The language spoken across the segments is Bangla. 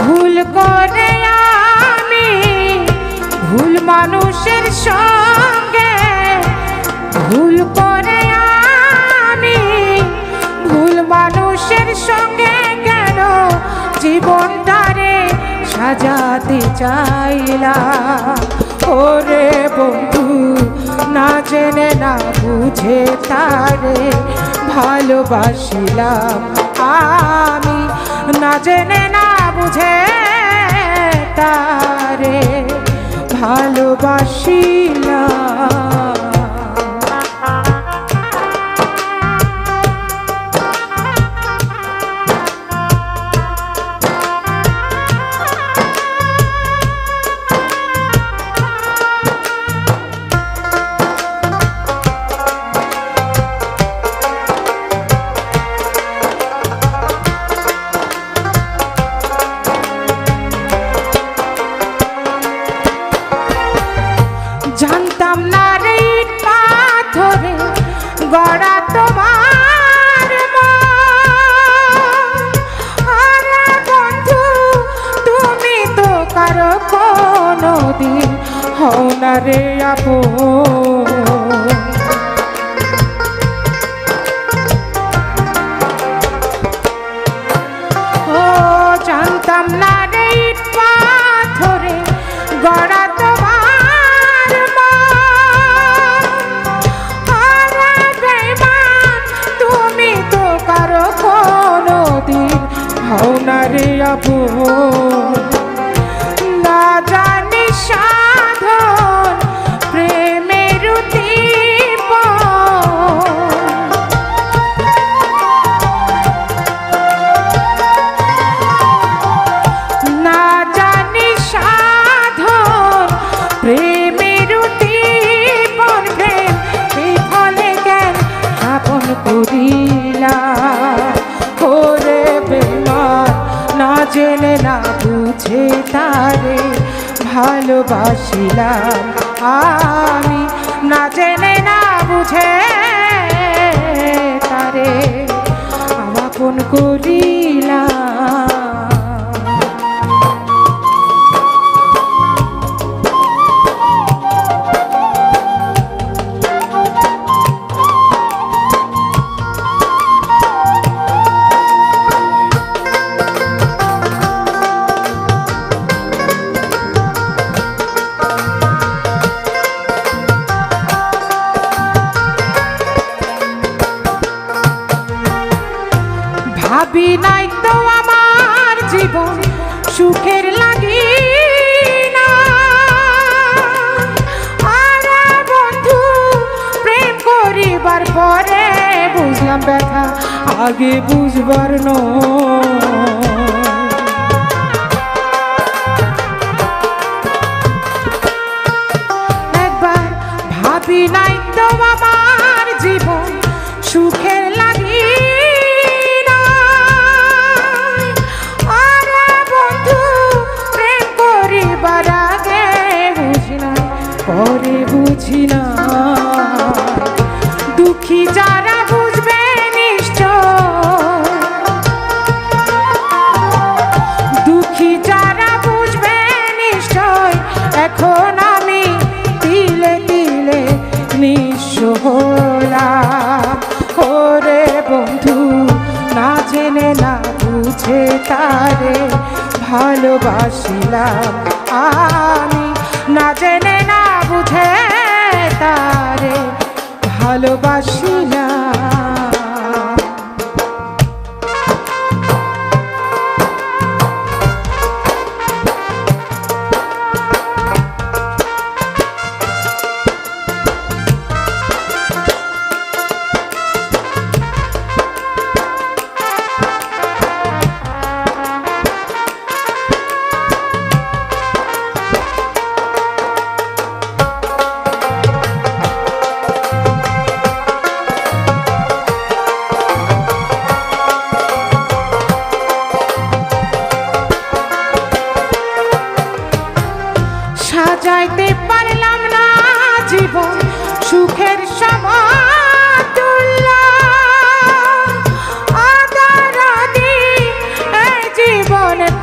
ভুল করে আমি, ভুল মানুষের সঙ্গে ভুল করে আমি, ভুল মানুষের সঙ্গে কেন জীবনটারে সাজাতে চাইলা ওরে বন্ধু, না জেনে, না বুঝে তারে ভালোবাসিলাম আমি। না জেনে, না বুঝে তারে ভালোবাসিলাম জানতাম না রে পাথরে গড়া তোমার আরে বন্ধু, তুমি তো কারও কোনো দিন হও না রে আপন। জানতাম না রে পাথরে গড়া হও না রে ভালোবাসিলাম। আমি না জেনে না বুঝে তারে আমার কোন করিলাম ব্যথা আগে বুঝবার নয়। হলাম ওরে বন্ধু না জেনে না বুঝে তারে ভালোবাসিলাম আমি। না জেনে না বুঝে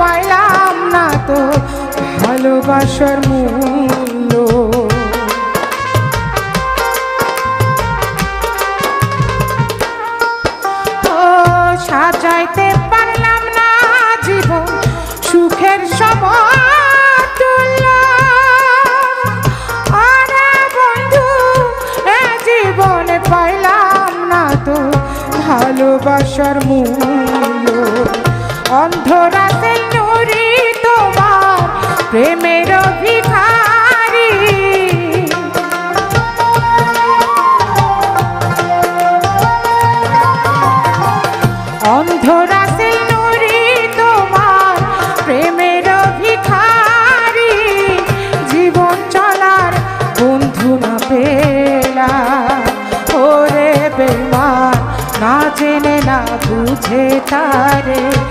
পাইলাম তো ভালোবাসার মূল্য। সাজাইতে পারলাম না জীবন, সুখের জীবনে পাইলাম না তো ভালোবাসার মূল্য। অন্ধরাতে না জেনে না বুঝে তারে।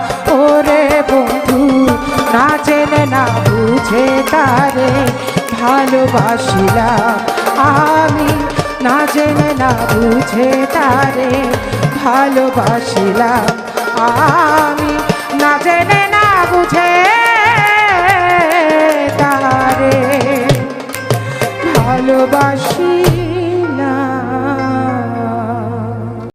বন্ধু, না জেনে না বুঝে তারে ভালোবাসিলাম। আমি না জেনে না বুঝে তারে ভালোবাসিলাম। আমি না জেনে না বুঝে তারে ভালোবাসি